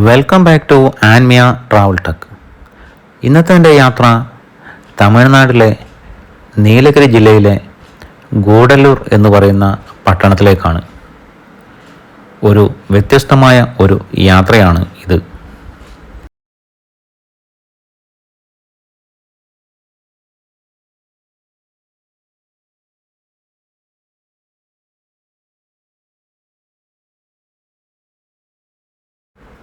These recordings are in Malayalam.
Welcome back to Anmiya Travel Tech ഇന്നത്തെ എന്റെ യാത്ര തമിഴ്നാട്ടിലെ നീലഗിരി ജില്ലയിലെ ഗൂഡല്ലൂർ എന്ന് പറയുന്ന പട്ടണത്തിലേക്കാണ്. ഒരു വ്യത്യസ്തമായ ഒരു യാത്രയാണ് ഇത്.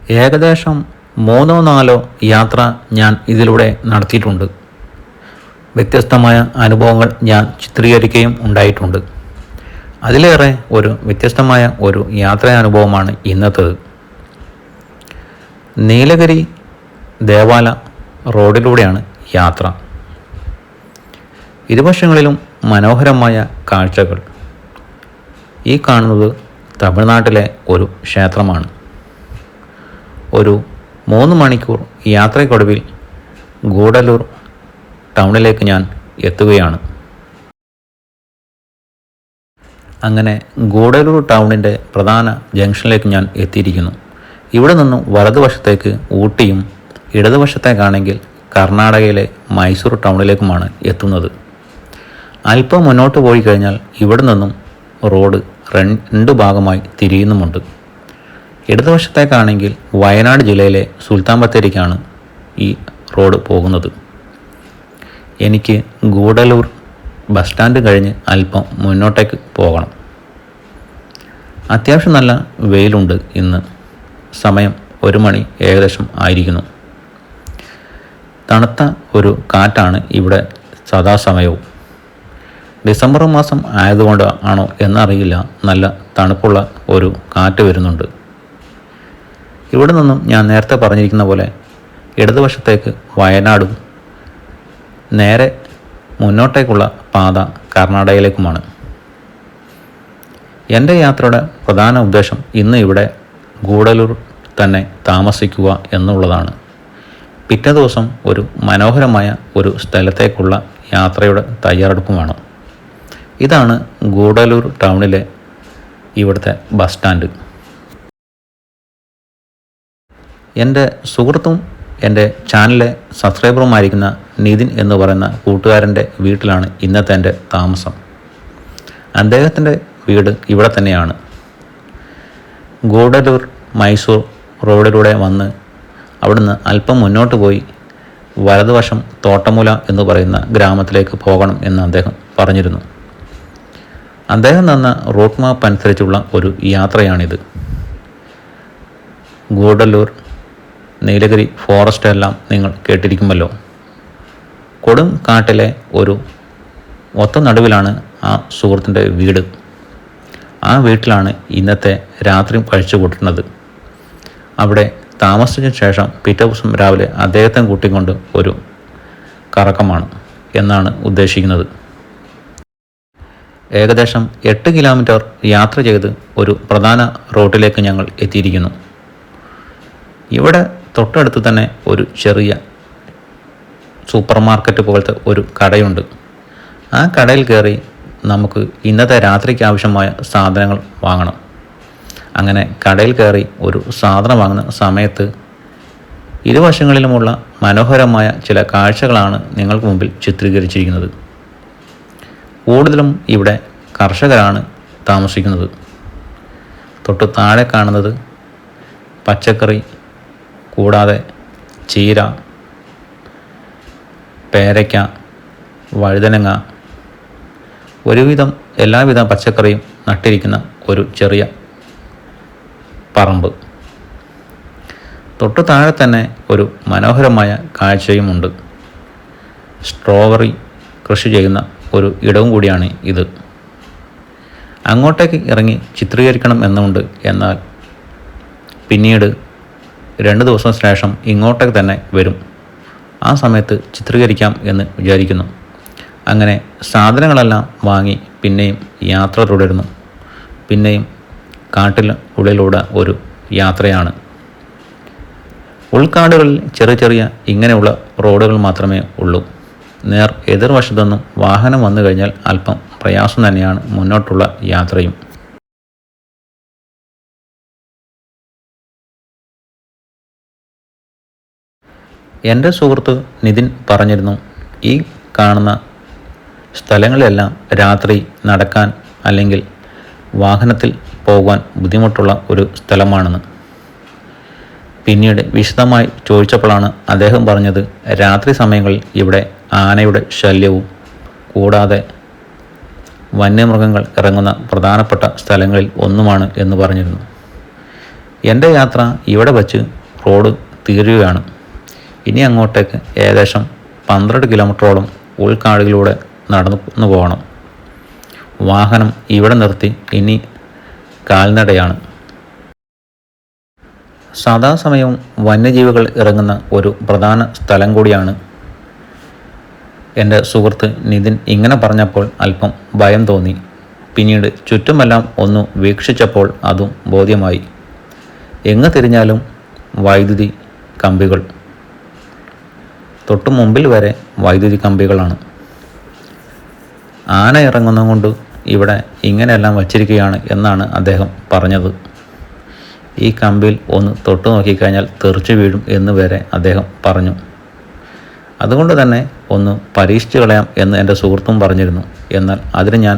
ഏകദേശം മൂന്നോ നാലോ യാത്ര ഞാൻ ഇതിലൂടെ നടത്തിയിട്ടുണ്ട്. വ്യത്യസ്തമായ അനുഭവങ്ങൾ ഞാൻ ചിത്രീകരിക്കുകയും ഉണ്ടായിട്ടുണ്ട്. അതിലേറെ ഒരു വ്യത്യസ്തമായ ഒരു യാത്രാനുഭവമാണ് ഇന്നത്തേത് നീലഗിരി ദേവാല റോഡിലൂടെയാണ് യാത്ര. ഇരുവശങ്ങളിലും മനോഹരമായ കാഴ്ചകൾ. ഈ കാണുന്നത് തമിഴ്നാട്ടിലെ ഒരു ക്ഷേത്രമാണ്. ഒരു മൂന്ന് മണിക്കൂർ യാത്രയ്ക്കൊടുവിൽ ഗൂഡലൂർ ടൗണിലേക്ക് ഞാൻ എത്തുകയാണ്. അങ്ങനെ ഗൂഡലൂർ ടൗണിന്റെ പ്രധാന ജംഗ്ഷനിലേക്ക് ഞാൻ എത്തിയിരിക്കുന്നു. ഇവിടെ നിന്നും വലതുവശത്തേക്ക് ഊട്ടിയും ഇടതുവശത്തേക്കാണെങ്കിൽ കർണാടകയിലെ മൈസൂർ ടൗണിലേക്കുമാണ് എത്തുന്നത്. അല്പം മുന്നോട്ട് പോയി കഴിഞ്ഞാൽ ഇവിടെ നിന്നും റോഡ് രണ്ട് ഭാഗമായി തിരിയുന്നുമുണ്ട്. ഇടതുവശത്തേക്കാണെങ്കിൽ വയനാട് ജില്ലയിലെ സുൽത്താൻ ബത്തേരിക്കാണ് ഈ റോഡ് പോകുന്നത്. എനിക്ക് ഗൂഡലൂർ ബസ് സ്റ്റാൻഡ് കഴിഞ്ഞ് അല്പം മുന്നോട്ടേക്ക് പോകണം. അത്യാവശ്യം നല്ല വെയിലുണ്ട് ഇന്ന്. സമയം ഒരു മണി ഏകദേശം ആയിരിക്കുന്നു. തണുത്ത ഒരു കാറ്റാണ് ഇവിടെ സദാസമയവും. ഡിസംബർ മാസം ആയതുകൊണ്ട് ആണോ എന്നറിയില്ല. നല്ല തണുപ്പുള്ള ഒരു കാറ്റ് വരുന്നുണ്ട്. ഇവിടെ നിന്നും ഞാൻ നേരത്തെ പറഞ്ഞിരിക്കുന്ന പോലെ ഇടതുവശത്തേക്ക് വയനാടും നേരെ മുന്നോട്ടേക്കുള്ള പാത കർണാടകയിലേക്കുമാണ്. എന്റെ യാത്രയുടെ പ്രധാന ഉദ്ദേശം ഇന്ന് ഇവിടെ ഗൂഡലൂർ തന്നെ താമസിക്കുക എന്നുള്ളതാണ്. പിറ്റേ ദിവസം ഒരു മനോഹരമായ ഒരു സ്ഥലത്തേക്കുള്ള യാത്രയുടെ തയ്യാറെടുപ്പുമാണ്. ഇതാണ് ഗൂഡലൂർ ടൗണിലെ ഇവിടുത്തെ ബസ് സ്റ്റാൻഡ്. എന്റെ സുഹൃത്തും എന്റെ ചാനലിലെ സബ്സ്ക്രൈബറുമായിരിക്കുന്ന നിതിൻ എന്ന് പറയുന്ന കൂട്ടുകാരന്റെ വീട്ടിലാണ് ഇന്നത്തെ എന്റെ താമസം. അദ്ദേഹത്തിന്റെ വീട് ഇവിടെ തന്നെയാണ്. ഗൂഡലൂർ മൈസൂർ റോഡിലൂടെ വന്ന് അവിടുന്ന് അല്പം മുന്നോട്ട് പോയി വലതുവശം തോട്ടമൂല എന്ന് പറയുന്ന ഗ്രാമത്തിലേക്ക് പോകണം എന്ന് അദ്ദേഹം പറഞ്ഞിരുന്നു. അദ്ദേഹം തന്ന റോഡ് മാപ്പ് അനുസരിച്ചുള്ള ഒരു യാത്രയാണിത്. ഗൂഡല്ലൂർ നീലഗിരി ഫോറസ്റ്റ് എല്ലാം നിങ്ങൾ കേട്ടിരിക്കുമല്ലോ. കൊടും കാട്ടിലെ ഒരു ഒത്ത നടുവിലാണ് ആ സുഹൃത്തിന്റെ വീട്. ആ വീട്ടിലാണ് ഇന്നത്തെ രാത്രിയും കഴിച്ചു കൂട്ടുന്നത്. അവിടെ താമസിച്ചതിന് ശേഷം പിറ്റേ ദിവസം രാവിലെ അദ്ദേഹത്തെ കൂട്ടിക്കൊണ്ട് ഒരു കറക്കമാണ് എന്നാണ് ഉദ്ദേശിക്കുന്നത്. ഏകദേശം എട്ട് കിലോമീറ്റർ യാത്ര ചെയ്ത് ഒരു പ്രധാന റോഡിലേക്ക് ഞങ്ങൾ എത്തിയിരിക്കുന്നു. ഇവിടെ തൊട്ടടുത്ത് തന്നെ ഒരു ചെറിയ സൂപ്പർ മാർക്കറ്റ് പോലത്തെ ഒരു കടയുണ്ട്. ആ കടയിൽ കയറി നമുക്ക് ഇന്നത്തെ രാത്രിക്ക് ആവശ്യമായ സാധനങ്ങൾ വാങ്ങണം. അങ്ങനെ കടയിൽ കയറി ഒരു സാധനം വാങ്ങുന്ന സമയത്ത് ഇരുവശങ്ങളിലുമുള്ള മനോഹരമായ ചില കാഴ്ചകളാണ് നിങ്ങൾക്ക് മുമ്പിൽ ചിത്രീകരിച്ചിരിക്കുന്നത്. കൂടുതലും ഇവിടെ കർഷകരാണ് താമസിക്കുന്നത്. തൊട്ട് താഴെ കാണുന്നത് പച്ചക്കറി കൂടാതെ ചീര പേരയ്ക്ക വഴുതനങ്ങ ഒരുവിധം എല്ലാവിധ പച്ചക്കറിയും നട്ടിരിക്കുന്ന ഒരു ചെറിയ പറമ്പ്. തൊട്ടു താഴെ തന്നെ ഒരു മനോഹരമായ കാഴ്ചയുമുണ്ട്. സ്ട്രോബെറി കൃഷി ചെയ്യുന്ന ഒരു ഇടവും കൂടിയാണ് ഇത്. അങ്ങോട്ടേക്ക് ഇറങ്ങി ചിത്രീകരിക്കണം എന്നുണ്ട് എന്നാൽ പിന്നീട് രണ്ട് ദിവസം ശേഷം ഇങ്ങോട്ടേക്ക് തന്നെ വരും. ആ സമയത്ത് ചിത്രീകരിക്കാം എന്ന് വിചാരിക്കുന്നു. അങ്ങനെ സാധനങ്ങളെല്ലാം വാങ്ങി പിന്നെയും യാത്ര തുടരുന്നു പിന്നെയും കാട്ടിൽ ഉള്ളിലൂടെ ഒരു യാത്രയാണ്. ഉൾക്കാടുകളിൽ ചെറിയ ചെറിയ ഇങ്ങനെയുള്ള റോഡുകൾ മാത്രമേ ഉള്ളൂ. നേർ എതിർവശത്തൊന്നും വാഹനം വന്നു കഴിഞ്ഞാൽ അല്പം പ്രയാസം തന്നെയാണ് മുന്നോട്ടുള്ള യാത്രയും. എന്റെ സുഹൃത്ത് നിതിൻ പറഞ്ഞിരുന്നു ഈ കാണുന്ന സ്ഥലങ്ങളിലെല്ലാം രാത്രി നടക്കാൻ അല്ലെങ്കിൽ വാഹനത്തിൽ പോകാൻ ബുദ്ധിമുട്ടുള്ള ഒരു സ്ഥലമാണെന്ന്. പിന്നീട് വിശദമായി ചോദിച്ചപ്പോഴാണ് അദ്ദേഹം പറഞ്ഞത് രാത്രി സമയങ്ങളിൽ ഇവിടെ ആനയുടെ ശല്യവും കൂടാതെ വന്യമൃഗങ്ങൾ ഇറങ്ങുന്ന പ്രധാനപ്പെട്ട സ്ഥലങ്ങളിൽ ഒന്നുമാണ് എന്ന് പറഞ്ഞിരുന്നു. എന്റെ യാത്ര ഇവിടെ വച്ച് റോഡ് തീരുകയാണ്. ഇനി അങ്ങോട്ടേക്ക് ഏകദേശം പന്ത്രണ്ട് കിലോമീറ്ററോളം ഉൾക്കാടുകളിലൂടെ നടന്നു പോകണം. വാഹനം ഇവിടെ നിർത്തി ഇനി കാൽനടയാണ്. സദാസമയവും വന്യജീവികൾ ഇറങ്ങുന്ന ഒരു പ്രധാന സ്ഥലം കൂടിയാണ്. എന്റെ സുഹൃത്ത് നിതിൻ ഇങ്ങനെ പറഞ്ഞപ്പോൾ അല്പം ഭയം തോന്നി. പിന്നീട് ചുറ്റുമെല്ലാം ഒന്ന് വീക്ഷിച്ചപ്പോൾ അതും ബോധ്യമായി. എങ്ങ് തിരിഞ്ഞാലും വൈദ്യുതി കമ്പികൾ തൊട്ടു മുമ്പിൽ വരെ വൈദ്യുതി കമ്പികളാണ്. ആന ഇറങ്ങുന്നതുകൊണ്ട് ഇവിടെ ഇങ്ങനെയെല്ലാം വച്ചിരിക്കുകയാണ് എന്നാണ് അദ്ദേഹം പറഞ്ഞത്. ഈ കമ്പിൽ ഒന്ന് തൊട്ടു നോക്കിക്കഴിഞ്ഞാൽ തെറിച്ചു വീഴും എന്ന് വരെ അദ്ദേഹം പറഞ്ഞു. അതുകൊണ്ട് തന്നെ ഒന്ന് പരീക്ഷിച്ച് കളയാം എന്ന് എന്റെ സുഹൃത്തും പറഞ്ഞിരുന്നു. എന്നാൽ അതിന് ഞാൻ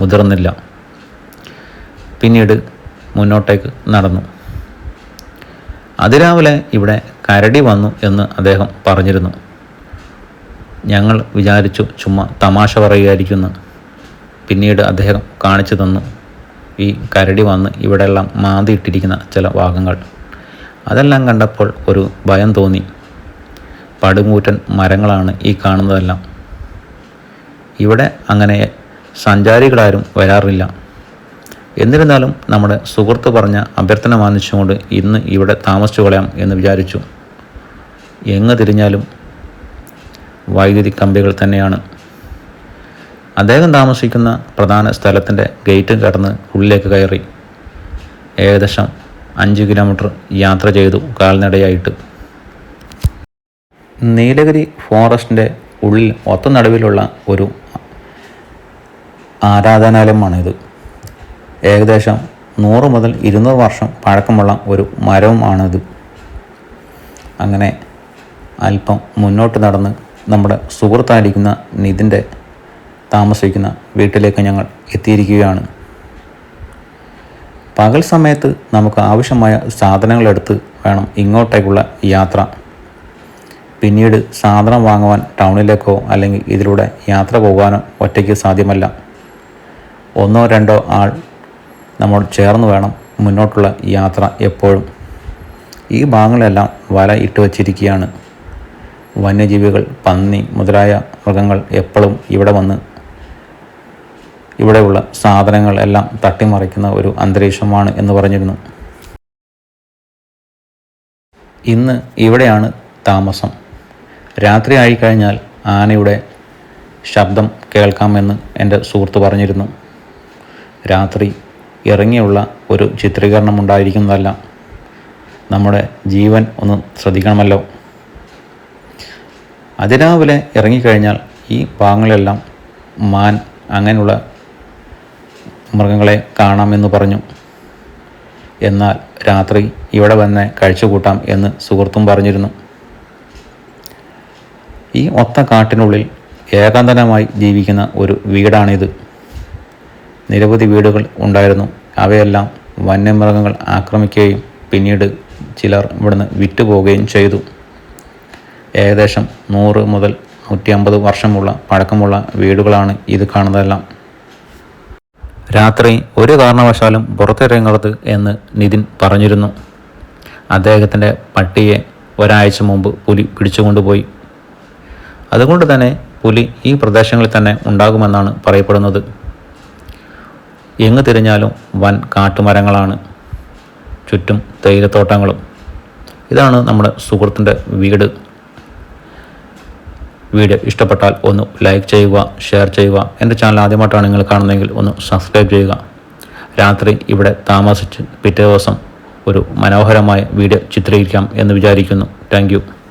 മുതിർന്നില്ല. പിന്നീട് മുന്നോട്ടേക്ക് നടന്നു. അതിരാവിലെ ഇവിടെ കരടി വന്നു എന്ന് അദ്ദേഹം പറഞ്ഞിരുന്നു. ഞങ്ങൾ വിചാരിച്ചു ചുമ്മാ തമാശ പറയുമായിരിക്കുന്നു പിന്നീട് അദ്ദേഹം കാണിച്ചു തന്നു ഈ കരടി വന്ന് ഇവിടെയെല്ലാം മാന്തിയിട്ടിരിക്കുന്ന ചില ഭാഗങ്ങൾ. അതെല്ലാം കണ്ടപ്പോൾ ഒരു ഭയം തോന്നി. പടുമൂറ്റൻ മരങ്ങളാണ് ഈ കാണുന്നതെല്ലാം. ഇവിടെ അങ്ങനെ സഞ്ചാരികളാരും വരാറില്ല. എന്നിരുന്നാലും നമ്മുടെ സുഹൃത്ത് പറഞ്ഞ അഭ്യർത്ഥന മാനിച്ചുകൊണ്ട് ഇന്ന് ഇവിടെ താമസിച്ചു കളയാം എന്ന് വിചാരിച്ചു. എങ്ങ് തിരിഞ്ഞാലും വൈദ്യുതി കമ്പികൾ തന്നെയാണ്. അദ്ദേഹം താമസിക്കുന്ന പ്രധാന സ്ഥലത്തിന്റെ ഗേറ്റ് കടന്ന് ഉള്ളിലേക്ക് കയറി. ഏകദേശം അഞ്ച് കിലോമീറ്റർ യാത്ര ചെയ്തു കാൽനടയായിട്ട്. നീലഗിരി ഫോറസ്റ്റിന്റെ ഉള്ളിൽ ഒത്ത നടുവിലുള്ള ഒരു ആരാധനാലയമാണിത്. ഏകദേശം നൂറ് മുതൽ ഇരുന്നൂറ് വർഷം പഴക്കമുള്ള ഒരു മരവുമാണിത്. അങ്ങനെ അല്പം മുന്നോട്ട് നടന്ന് നമ്മുടെ സുഹൃത്തായിരിക്കുന്ന നിതിന്റെ താമസിക്കുന്ന വീട്ടിലേക്ക് ഞങ്ങൾ എത്തിയിരിക്കുകയാണ്. പകൽ സമയത്ത് നമുക്ക് ആവശ്യമായ സാധനങ്ങളെടുത്ത് വേണം ഇങ്ങോട്ടേക്കുള്ള യാത്ര. പിന്നീട് സാധനം വാങ്ങുവാൻ ടൗണിലേക്കോ അല്ലെങ്കിൽ ഇതിലൂടെ യാത്ര പോകാനോ ഒറ്റയ്ക്ക് സാധ്യമല്ല. ഒന്നോ രണ്ടോ ആൾ നമ്മൾ ചേർന്ന് വേണം മുന്നോട്ടുള്ള യാത്ര എപ്പോഴും. ഈ ഭാഗങ്ങളെല്ലാം വല ഇട്ട് വച്ചിരിക്കുകയാണ്. വന്യജീവികൾ പന്നി മുതലായ മൃഗങ്ങൾ എപ്പോഴും ഇവിടെ വന്ന് ഇവിടെയുള്ള സാധനങ്ങളെല്ലാം തട്ടിമറിക്കുന്ന ഒരു അന്തരീക്ഷമാണ് എന്ന് പറഞ്ഞിരുന്നു. ഇന്ന് ഇവിടെയാണ് താമസം. രാത്രി ആയിക്കഴിഞ്ഞാൽ ആനയുടെ ശബ്ദം കേൾക്കാമെന്ന് എന്റെ സുഹൃത്ത് പറഞ്ഞിരുന്നു. രാത്രി ഇറങ്ങിയുള്ള ഒരു ചിത്രീകരണം ഉണ്ടായിരിക്കുന്നതല്ല നമ്മുടെ ജീവൻ ഒന്ന് ശ്രദ്ധിക്കണമല്ലോ. അതിരാവിലെ ഇറങ്ങിക്കഴിഞ്ഞാൽ ഈ ഭാഗങ്ങളെല്ലാം മാൻ അങ്ങനെയുള്ള മൃഗങ്ങളെ കാണാമെന്ന് പറഞ്ഞു. എന്നാൽ രാത്രി ഇവിടെ വന്ന് കഴിച്ചുകൂട്ടാം എന്ന് സുഹൃത്തും പറഞ്ഞിരുന്നു. ഈ ഒത്ത കാട്ടിനുള്ളിൽ ഏകാന്തനമായി ജീവിക്കുന്ന ഒരു വീടാണിത്. നിരവധി വീടുകൾ ഉണ്ടായിരുന്നു. അവയെല്ലാം വന്യമൃഗങ്ങൾ ആക്രമിക്കുകയും പിന്നീട് ചിലർ ഇവിടുന്ന് വിറ്റുപോവുകയും ചെയ്തു. ഏകദേശം നൂറ് മുതൽ നൂറ്റി അമ്പത് വർഷമുള്ള പഴക്കമുള്ള വീടുകളാണ് ഇത് കാണുന്നതെല്ലാം. രാത്രി ഒരു കാരണവശാലും പുറത്തിറങ്ങരുത് എന്ന് നിതിൻ പറഞ്ഞിരുന്നു. അദ്ദേഹത്തിന്റെ പട്ടിയെ ഒരാഴ്ച മുമ്പ് പുലി പിടിച്ചുകൊണ്ടുപോയി. അതുകൊണ്ട് തന്നെ പുലി ഈ പ്രദേശങ്ങളിൽ തന്നെ ഉണ്ടാകുമെന്നാണ് പറയപ്പെടുന്നത്. എങ്ങ് തിരിഞ്ഞാലും വൻ കാട്ടുമരങ്ങളാണ്. ചുറ്റും തേയിലത്തോട്ടങ്ങളും. ഇതാണ് നമ്മുടെ സുഹൃത്തിന്റെ വീട്. വീഡിയോ ഇഷ്ടപ്പെട്ടാൽ ഒന്ന് ലൈക്ക് ചെയ്യുക ഷെയർ ചെയ്യുക. എന്റെ ചാനൽ ആദ്യമായിട്ടാണ് നിങ്ങൾ കാണുന്നതെങ്കിൽ ഒന്ന് സബ്സ്ക്രൈബ് ചെയ്യുക. രാത്രി ഇവിടെ താമസിച്ച് പിറ്റേ ദിവസം ഒരു മനോഹരമായ വീഡിയോ ചിത്രീകരിക്കാം എന്ന് വിചാരിക്കുന്നു. താങ്ക്